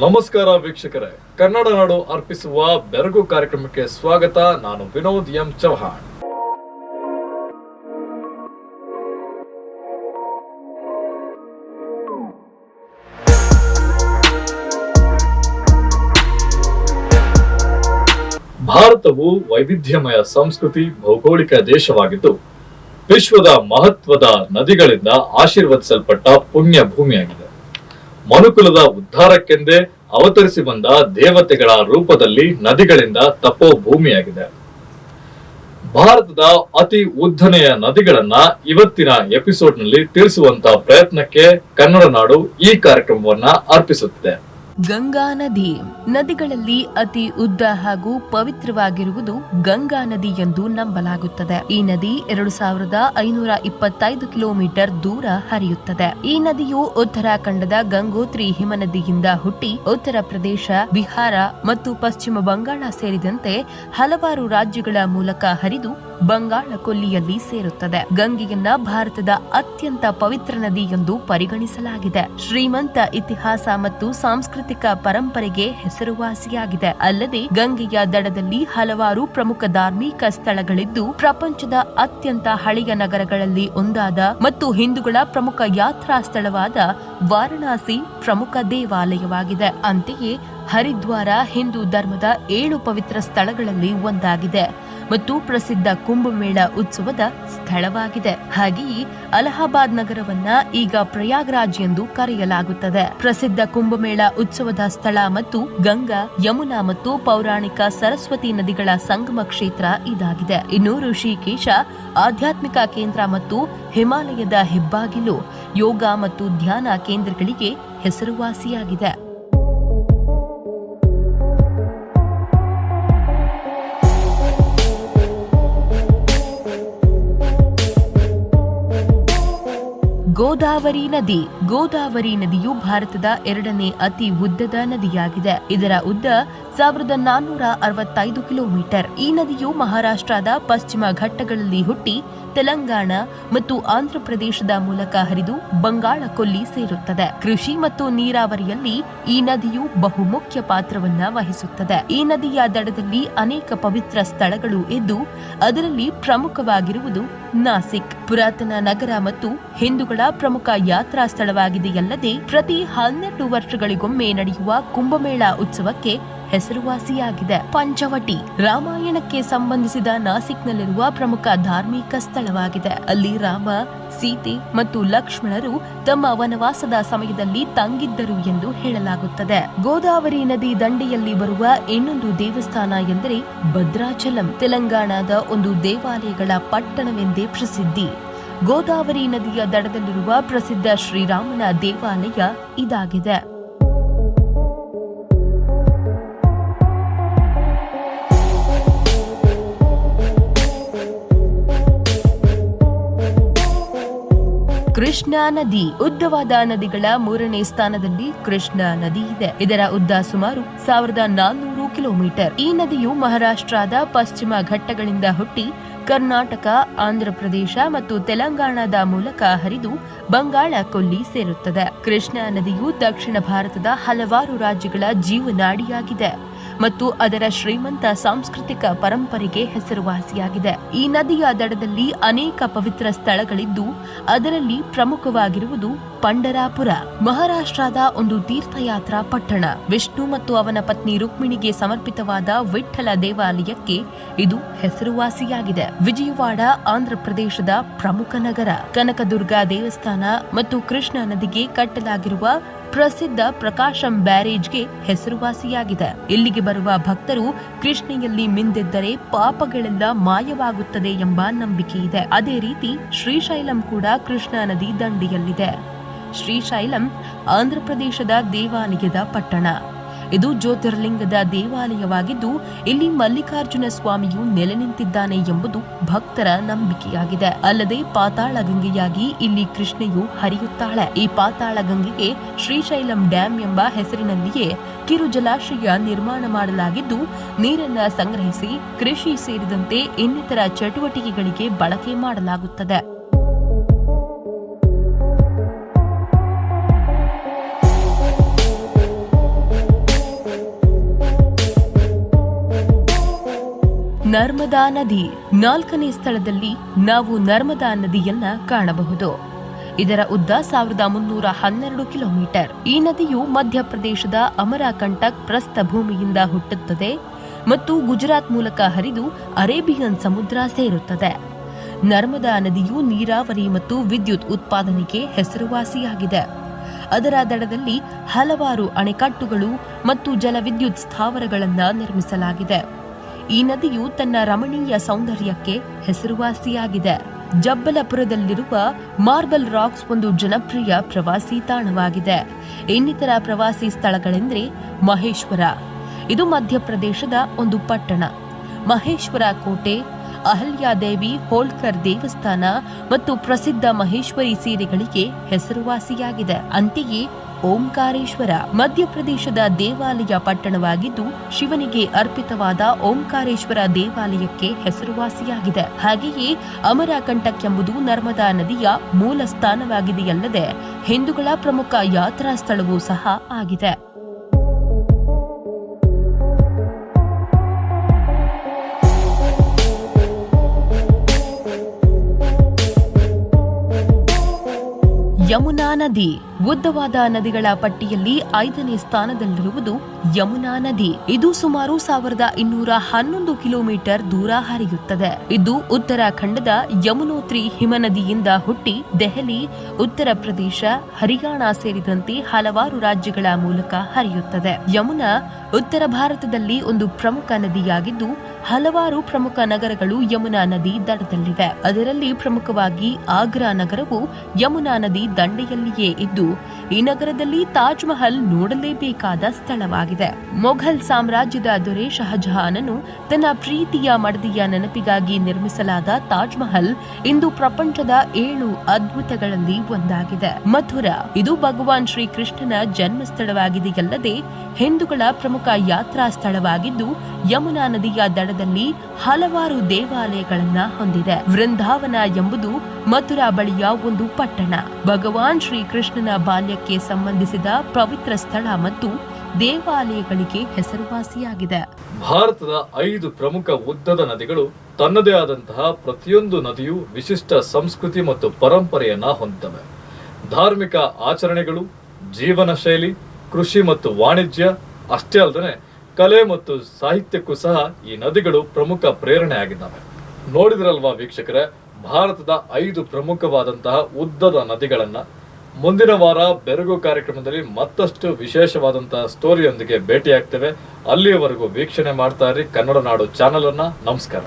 ನಮಸ್ಕಾರ ವೀಕ್ಷಕರೇ. ಕನ್ನಡ ನಾಡು ಅರ್ಪಿಸುವ ಬೆರಗು ಕಾರ್ಯಕ್ರಮಕ್ಕೆ ಸ್ವಾಗತ. ನಾನು ವಿನೋದ್ ಎಂ ಚೌಹಾಣ್ ಭಾರತವು ವೈವಿಧ್ಯಮಯ ಸಂಸ್ಕೃತಿ, ಭೌಗೋಳಿಕ ದೇಶವಾಗಿದ್ದು, ವಿಶ್ವದ ಮಹತ್ವದ ನದಿಗಳಿಂದ ಆಶೀರ್ವದಿಸಲ್ಪಟ್ಟ ಪುಣ್ಯ ಭೂಮಿಯಾಗಿದೆ ಮನುಕುಲದ ಉದ್ಧಾರಕ್ಕೆಂದೇ ಅವತರಿಸಿ ಬಂದ ದೇವತೆಗಳ ರೂಪದಲ್ಲಿ ನದಿಗಳಿಂದ ತಪ್ಪೋ ಭೂಮಿಯಾಗಿದೆ ಭಾರತದ ಅತಿ ಉದ್ದನೆಯ ನದಿಗಳನ್ನ ಇವತ್ತಿನ ಎಪಿಸೋಡ್ನಲ್ಲಿ ತಿಳಿಸುವಂತ ಪ್ರಯತ್ನಕ್ಕೆ ಕನ್ನಡ ನಾಡು ಈ ಕಾರ್ಯಕ್ರಮವನ್ನ ಅರ್ಪಿಸುತ್ತಿದೆ. ಗಂಗಾ ನದಿ. ನದಿಗಳಲ್ಲಿ ಅತಿ ಉದ್ದ ಹಾಗೂ ಪವಿತ್ರವಾಗಿರುವುದು ಗಂಗಾ ನದಿ ಎಂದು ನಂಬಲಾಗುತ್ತದೆ. ಈ ನದಿ ಎರಡು ಸಾವಿರದ ಐನೂರ ಇಪ್ಪತ್ತೈದು ಕಿಲೋಮೀಟರ್ ದೂರ ಹರಿಯುತ್ತದೆ. ಈ ನದಿಯು ಉತ್ತರಾಖಂಡದ ಗಂಗೋತ್ರಿ ಹಿಮನದಿಯಿಂದ ಹುಟ್ಟಿ ಉತ್ತರ ಪ್ರದೇಶ, ಬಿಹಾರ ಮತ್ತು ಪಶ್ಚಿಮ ಬಂಗಾಳ ಸೇರಿದಂತೆ ಹಲವಾರು ರಾಜ್ಯಗಳ ಮೂಲಕ ಹರಿದು ಬಂಗಾಳ ಕೊಲ್ಲಿಯಲ್ಲಿ ಸೇರುತ್ತದೆ. ಗಂಗೆಯನ್ನ ಭಾರತದ ಅತ್ಯಂತ ಪವಿತ್ರ ನದಿ ಎಂದು ಪರಿಗಣಿಸಲಾಗಿದೆ. ಶ್ರೀಮಂತ ಇತಿಹಾಸ ಮತ್ತು ಸಾಂಸ್ಕೃತಿಕ ಪರಂಪರೆಗೆ ಹೆಸರುವಾಸಿಯಾಗಿದೆ. ಅಲ್ಲದೆ ಗಂಗೆಯ ದಡದಲ್ಲಿ ಹಲವಾರು ಪ್ರಮುಖ ಧಾರ್ಮಿಕ ಸ್ಥಳಗಳಿದ್ದು, ಪ್ರಪಂಚದ ಅತ್ಯಂತ ಹಳೆಯ ನಗರಗಳಲ್ಲಿ ಒಂದಾದ ಮತ್ತು ಹಿಂದೂಗಳ ಪ್ರಮುಖ ಯಾತ್ರಾ ಸ್ಥಳವಾದ ವಾರಣಾಸಿ ಪ್ರಮುಖ ದೇವಾಲಯವಾಗಿದೆ. ಅಂತೆಯೇ ಹರಿದ್ವಾರ ಹಿಂದೂ ಧರ್ಮದ ಏಳು ಪವಿತ್ರ ಸ್ಥಳಗಳಲ್ಲಿ ಒಂದಾಗಿದೆ ಮತ್ತು ಪ್ರಸಿದ್ಧ ಕುಂಭಮೇಳ ಉತ್ಸವದ ಸ್ಥಳವಾಗಿದೆ. ಹಾಗೆಯೇ ಅಲಹಾಬಾದ್ ನಗರವನ್ನ ಈಗ ಪ್ರಯಾಗ್ರಾಜ್ ಎಂದು ಕರೆಯಲಾಗುತ್ತದೆ. ಪ್ರಸಿದ್ಧ ಕುಂಭಮೇಳ ಉತ್ಸವದ ಸ್ಥಳ ಮತ್ತು ಗಂಗಾ, ಯಮುನಾ ಮತ್ತು ಪೌರಾಣಿಕ ಸರಸ್ವತಿ ನದಿಗಳ ಸಂಗಮ ಕ್ಷೇತ್ರ ಇದಾಗಿದೆ. ಇನ್ನು ಋಷಿಕೇಶ ಆಧ್ಯಾತ್ಮಿಕ ಕೇಂದ್ರ ಮತ್ತು ಹಿಮಾಲಯದ ಹೆಬ್ಬಾಗಿಲು ಯೋಗ ಮತ್ತು ಧ್ಯಾನ ಕೇಂದ್ರಗಳಿಗೆ ಹೆಸರುವಾಸಿಯಾಗಿದೆ. ಗೋದಾವರಿ ನದಿ. ಗೋದಾವರಿ ನದಿಯು ಭಾರತದ ಎರಡನೇ ಅತಿ ಉದ್ದದ ನದಿಯಾಗಿದೆ. ಇದರ ಉದ್ದ ಸಾವಿರದ ನಾನ್ನೂರ ಅರವತ್ತೈದು ಕಿಲೋಮೀಟರ್. ಈ ನದಿಯು ಮಹಾರಾಷ್ಟ್ರದ ಪಶ್ಚಿಮ ಘಟ್ಟಗಳಲ್ಲಿ ಹುಟ್ಟಿ ತೆಲಂಗಾಣ ಮತ್ತು ಆಂಧ್ರಪ್ರದೇಶದ ಮೂಲಕ ಹರಿದು ಬಂಗಾಳ ಕೊಲ್ಲಿ ಸೇರುತ್ತದೆ. ಕೃಷಿ ಮತ್ತು ನೀರಾವರಿಯಲ್ಲಿ ಈ ನದಿಯು ಬಹುಮುಖ್ಯ ಪಾತ್ರವನ್ನ ವಹಿಸುತ್ತದೆ. ಈ ನದಿಯ ದಡದಲ್ಲಿ ಅನೇಕ ಪವಿತ್ರ ಸ್ಥಳಗಳು ಇದ್ದು, ಅದರಲ್ಲಿ ಪ್ರಮುಖವಾಗಿರುವುದು ನಾಸಿಕ್. ಪುರಾತನ ನಗರ ಮತ್ತು ಹಿಂದೂಗಳ ಪ್ರಮುಖ ಯಾತ್ರಾ ಸ್ಥಳವಾಗಿದೆಯಲ್ಲದೆ ಪ್ರತಿ ಹನ್ನೆರಡು ವರ್ಷಗಳಿಗೊಮ್ಮೆ ನಡೆಯುವ ಕುಂಭಮೇಳ ಉತ್ಸವಕ್ಕೆ ಹೆಸರುವಾಸಿಯಾಗಿದೆ. ಪಂಚವಟಿ ರಾಮಾಯಣಕ್ಕೆ ಸಂಬಂಧಿಸಿದ ನಾಸಿಕ್ನಲ್ಲಿರುವ ಪ್ರಮುಖ ಧಾರ್ಮಿಕ ಸ್ಥಳವಾಗಿದೆ. ಅಲ್ಲಿ ರಾಮ, ಸೀತೆ ಮತ್ತು ಲಕ್ಷ್ಮಣರು ತಮ್ಮ ವನವಾಸದ ಸಮಯದಲ್ಲಿ ತಂಗಿದ್ದರು ಎಂದು ಹೇಳಲಾಗುತ್ತದೆ. ಗೋದಾವರಿ ನದಿ ದಂಡೆಯಲ್ಲಿ ಬರುವ ಇನ್ನೊಂದು ದೇವಸ್ಥಾನ ಎಂದರೆ ಭದ್ರಾಚಲಂ. ತೆಲಂಗಾಣದ ಒಂದು ದೇವಾಲಯಗಳ ಪಟ್ಟಣವೆಂದೇ ಪ್ರಸಿದ್ಧಿ. ಗೋದಾವರಿ ನದಿಯ ದಡದಲ್ಲಿರುವ ಪ್ರಸಿದ್ಧ ಶ್ರೀರಾಮನ ದೇವಾಲಯ ಇದಾಗಿದೆ. ಕೃಷ್ಣಾ ನದಿ ಉದ್ದವಾದ ನದಿಗಳ ಮೂರನೇ ಸ್ಥಾನದಲ್ಲಿ ಕೃಷ್ಣಾ ನದಿ ಇದೆ. ಇದರ ಉದ್ದ ಸುಮಾರು ಸಾವಿರದ ನಾನ್ನೂರು ಕಿಲೋಮೀಟರ್. ಈ ನದಿಯು ಮಹಾರಾಷ್ಟ್ರದ ಪಶ್ಚಿಮ ಘಟ್ಟಗಳಿಂದ ಹುಟ್ಟಿ ಕರ್ನಾಟಕ ಆಂಧ್ರಪ್ರದೇಶ ಮತ್ತು ತೆಲಂಗಾಣದ ಮೂಲಕ ಹರಿದು ಬಂಗಾಳ ಕೊಲ್ಲಿ ಸೇರುತ್ತದೆ. ಕೃಷ್ಣಾ ನದಿಯು ದಕ್ಷಿಣ ಭಾರತದ ಹಲವಾರು ರಾಜ್ಯಗಳ ಜೀವನಾಡಿಯಾಗಿದೆ. ಮತ್ತು ಅದರ ಶ್ರೀಮಂತ ಸಾಂಸ್ಕೃತಿಕ ಪರಂಪರೆಗೆ ಹೆಸರುವಾಸಿಯಾಗಿದೆ. ಈ ನದಿಯ ದಡದಲ್ಲಿ ಅನೇಕ ಪವಿತ್ರ ಸ್ಥಳಗಳಿದ್ದು, ಅದರಲ್ಲಿ ಪ್ರಮುಖವಾಗಿರುವುದು ಪಂಡರಾಪುರ. ಮಹಾರಾಷ್ಟ್ರದ ಒಂದು ತೀರ್ಥಯಾತ್ರಾ ಪಟ್ಟಣ. ವಿಷ್ಣು ಮತ್ತು ಅವನ ಪತ್ನಿ ರುಕ್ಮಿಣಿಗೆ ಸಮರ್ಪಿತವಾದ ವಿಠ್ಠಲ ದೇವಾಲಯಕ್ಕೆ ಇದು ಹೆಸರುವಾಸಿಯಾಗಿದೆ. ವಿಜಯವಾಡ ಆಂಧ್ರಪ್ರದೇಶದ ಪ್ರಮುಖ ನಗರ. ಕನಕದುರ್ಗ ದೇವಸ್ಥಾನ ಮತ್ತು ಕೃಷ್ಣ ನದಿಗೆ ಕಟ್ಟಲಾಗಿರುವ ಪ್ರಸಿದ್ಧ ಪ್ರಕಾಶಂ ಬ್ಯಾರೇಜ್ಗೆ ಹೆಸರುವಾಸಿಯಾಗಿದೆ. ಇಲ್ಲಿಗೆ ಬರುವ ಭಕ್ತರು ಕೃಷ್ಣೆಯಲ್ಲಿ ಮಿಂದೆದ್ದರೆ ಪಾಪಗಳೆಲ್ಲ ಮಾಯವಾಗುತ್ತದೆ ಎಂಬ ನಂಬಿಕೆ ಇದೆ. ಅದೇ ರೀತಿ ಶ್ರೀಶೈಲಂ ಕೂಡ ಕೃಷ್ಣಾ ನದಿ ದಂಡೆಯಲ್ಲಿದೆ. ಶ್ರೀಶೈಲಂ ಆಂಧ್ರಪ್ರದೇಶದ ದೇವಾಲಯದ ಪಟ್ಟಣ. ಇದು ಜ್ಯೋತಿರ್ಲಿಂಗದ ದೇವಾಲಯವಾಗಿದ್ದು, ಇಲ್ಲಿ ಮಲ್ಲಿಕಾರ್ಜುನ ಸ್ವಾಮಿಯು ನೆಲೆ ನಿಂತಿದ್ದಾನೆ ಎಂಬುದು ಭಕ್ತರ ನಂಬಿಕೆಯಾಗಿದೆ. ಅಲ್ಲದೆ ಪಾತಾಳ ಗಂಗೆಯಾಗಿ ಇಲ್ಲಿ ಕೃಷ್ಣೆಯು ಹರಿಯುತ್ತಾಳೆ. ಈ ಪಾತಾಳ ಗಂಗೆಗೆ ಶ್ರೀಶೈಲಂ ಡ್ಯಾಂ ಎಂಬ ಹೆಸರಿನಲ್ಲಿಯೇ ಕಿರು ಜಲಾಶಯ ನಿರ್ಮಾಣ ಮಾಡಲಾಗಿದ್ದು, ನೀರನ್ನ ಸಂಗ್ರಹಿಸಿ ಕೃಷಿ ಸೇರಿದಂತೆ ಇನ್ನಿತರ ಚಟುವಟಿಕೆಗಳಿಗೆ ಬಳಕೆ ಮಾಡಲಾಗುತ್ತದೆ. ನರ್ಮದಾ ನದಿ ನಾಲ್ಕನೇ ಸ್ಥಳದಲ್ಲಿ ನಾವು ನರ್ಮದಾ ನದಿಯನ್ನ ಕಾಣಬಹುದು. ಇದರ ಉದ್ದ ಸಾವಿರದ ಮುನ್ನೂರ ಹನ್ನೆರಡು ಕಿಲೋಮೀಟರ್. ಈ ನದಿಯು ಮಧ್ಯಪ್ರದೇಶದ ಅಮರಾಕಂಟಕ್ ಪ್ರಸ್ಥಭೂಮಿಯಿಂದ ಹುಟ್ಟುತ್ತದೆ ಮತ್ತು ಗುಜರಾತ್ ಮೂಲಕ ಹರಿದು ಅರೇಬಿಯನ್ ಸಮುದ್ರ ಸೇರುತ್ತದೆ. ನರ್ಮದಾ ನದಿಯು ನೀರಾವರಿ ಮತ್ತು ವಿದ್ಯುತ್ ಉತ್ಪಾದನೆಗೆ ಹೆಸರುವಾಸಿಯಾಗಿದೆ. ಅದರ ದಡದಲ್ಲಿ ಹಲವಾರು ಅಣೆಕಟ್ಟುಗಳು ಮತ್ತು ಜಲವಿದ್ಯುತ್ ಸ್ಥಾವರಗಳನ್ನು ನಿರ್ಮಿಸಲಾಗಿದೆ. ಈ ನದಿಯು ತನ್ನ ರಮಣೀಯ ಸೌಂದರ್ಯಕ್ಕೆ ಹೆಸರುವಾಸಿಯಾಗಿದೆ. ಜಬ್ಬಲಪುರದಲ್ಲಿರುವ ಮಾರ್ಬಲ್ ರಾಕ್ಸ್ ಒಂದು ಜನಪ್ರಿಯ ಪ್ರವಾಸಿ ತಾಣವಾಗಿದೆ. ಇನ್ನಿತರ ಪ್ರವಾಸಿ ಸ್ಥಳಗಳೆಂದರೆ ಮಹೇಶ್ವರ. ಇದು ಮಧ್ಯಪ್ರದೇಶದ ಒಂದು ಪಟ್ಟಣ. ಮಹೇಶ್ವರ ಕೋಟೆ ಅಹಲ್ಯಾದೇವಿ ಹೋಳ್ಕರ್ ದೇವಸ್ಥಾನ ಮತ್ತು ಪ್ರಸಿದ್ಧ ಮಹೇಶ್ವರಿ ಸೀರೆಗಳಿಗೆ ಹೆಸರುವಾಸಿಯಾಗಿದೆ. ಅಂತೆಯೇ ಓಂಕಾರೇಶ್ವರ ಮಧ್ಯಪ್ರದೇಶದ ದೇವಾಲಯ ಪಟ್ಟಣವಾಗಿದ್ದು ಶಿವನಿಗೆ ಅರ್ಪಿತವಾದ ಓಂಕಾರೇಶ್ವರ ದೇವಾಲಯಕ್ಕೆ ಹೆಸರುವಾಸಿಯಾಗಿದೆ. ಹಾಗೆಯೇ ಅಮರಕಂಟಕ್ ಎಂಬುದು ನರ್ಮದಾ ನದಿಯ ಮೂಲ ಸ್ಥಾನವಾಗಿದೆಯಲ್ಲದೆ ಹಿಂದೂಗಳ ಪ್ರಮುಖ ಯಾತ್ರಾ ಸ್ಥಳವೂ ಸಹ ಆಗಿದೆ. ಯಮುನಾ ನದಿ ಉದ್ದವಾದ ನದಿಗಳ ಪಟ್ಟಿಯಲ್ಲಿ ಐದನೇ ಸ್ಥಾನದಲ್ಲಿರುವುದು ಯಮುನಾ ನದಿ. ಇದು ಸುಮಾರು ಸಾವಿರದ ಇನ್ನೂರ ಹನ್ನೊಂದು ಕಿಲೋಮೀಟರ್ ದೂರ ಹರಿಯುತ್ತದೆ. ಇದು ಉತ್ತರಾಖಂಡದ ಯಮುನೋತ್ರಿ ಹಿಮನದಿಯಿಂದ ಹುಟ್ಟಿ ದೆಹಲಿ, ಉತ್ತರ ಪ್ರದೇಶ, ಹರಿಯಾಣ ಸೇರಿದಂತೆ ಹಲವಾರು ರಾಜ್ಯಗಳ ಮೂಲಕ ಹರಿಯುತ್ತದೆ. ಯಮುನಾ ಉತ್ತರ ಭಾರತದಲ್ಲಿ ಒಂದು ಪ್ರಮುಖ ನದಿಯಾಗಿದ್ದು, ಹಲವಾರು ಪ್ರಮುಖ ನಗರಗಳು ಯಮುನಾ ನದಿ ದಡದಲ್ಲಿವೆ. ಅದರಲ್ಲಿ ಪ್ರಮುಖವಾಗಿ ಆಗ್ರಾ ನಗರವು ಯಮುನಾ ನದಿ ದಂಡೆಯಲ್ಲಿಯೇ ಇದ್ದು ಈ ನಗರದಲ್ಲಿ ತಾಜ್ ಮಹಲ್ ನೋಡಲೇಬೇಕಾದ ಸ್ಥಳವಾಗಿದೆ. ಮೊಘಲ್ ಸಾಮ್ರಾಜ್ಯದ ದೊರೆ ಶಹಜಹಾನನು ತನ್ನ ಪ್ರೀತಿಯ ಮಡದಿಯ ನೆನಪಿಗಾಗಿ ನಿರ್ಮಿಸಲಾದ ತಾಜ್ ಮಹಲ್ ಇಂದು ಪ್ರಪಂಚದ ಏಳು ಅದ್ಭುತಗಳಲ್ಲಿ ಒಂದಾಗಿದೆ. ಮಥುರಾ, ಇದು ಭಗವಾನ್ ಶ್ರೀಕೃಷ್ಣನ ಜನ್ಮ ಸ್ಥಳವಾಗಿದೆಯಲ್ಲದೆ ಹಿಂದೂಗಳ ಪ್ರಮುಖ ಯಾತ್ರಾ ಸ್ಥಳವಾಗಿದ್ದು, ಯಮುನಾ ನದಿಯ ದಡದಲ್ಲಿ ಹಲವಾರು ದೇವಾಲಯಗಳನ್ನ ಹೊಂದಿದೆ. ವೃಂದಾವನ ಎಂಬುದು ಮಥುರಾ ಬಳಿಯ ಒಂದು ಪಟ್ಟಣ. ಭಗವಾನ್ ಶ್ರೀಕೃಷ್ಣನ ಬಾಲ್ಯಕ್ಕೆ ಸಂಬಂಧಿಸಿದ ಪವಿತ್ರ ಸ್ಥಳ ಮತ್ತು ದೇವಾಲಯಗಳಿಗೆ ಹೆಸರುವಾಸಿಯಾಗಿದೆ. ಭಾರತದ ಐದು ಪ್ರಮುಖ ಉದ್ದದ ನದಿಗಳು ತನ್ನದೇ ಆದಂತಹ ಪ್ರತಿಯೊಂದು ನದಿಯು ವಿಶಿಷ್ಟ ಸಂಸ್ಕೃತಿ ಮತ್ತು ಪರಂಪರೆಯನ್ನ ಹೊಂದಿವೆ ಧಾರ್ಮಿಕ ಆಚರಣೆಗಳು, ಜೀವನ ಶೈಲಿ, ಕೃಷಿ ಮತ್ತು ವಾಣಿಜ್ಯ, ಅಷ್ಟೇ ಅಲ್ಲದೆ ಕಲೆ ಮತ್ತು ಸಾಹಿತ್ಯಕ್ಕೂ ಸಹ ಈ ನದಿಗಳು ಪ್ರಮುಖ ಪ್ರೇರಣೆ ಆಗಿದ್ದಾವೆ ನೋಡಿದ್ರಲ್ವಾ ವೀಕ್ಷಕರೇ ಭಾರತದ ಐದು ಪ್ರಮುಖವಾದಂತಹ ಉದ್ದದ ನದಿಗಳನ್ನು ಮುಂದಿನ ವಾರ ಬೆರಗು ಕಾರ್ಯಕ್ರಮದಲ್ಲಿ ಮತ್ತಷ್ಟು ವಿಶೇಷವಾದಂತಹ ಸ್ಟೋರಿಯೊಂದಿಗೆ ಭೇಟಿಯಾಗ್ತೇವೆ. ಅಲ್ಲಿಯವರೆಗೂ ವೀಕ್ಷಣೆ ಮಾಡ್ತಾ ಇರಿ. ಕನ್ನಡ ನಾಡು ಚಾನಲನ್ನು ನಮಸ್ಕಾರ.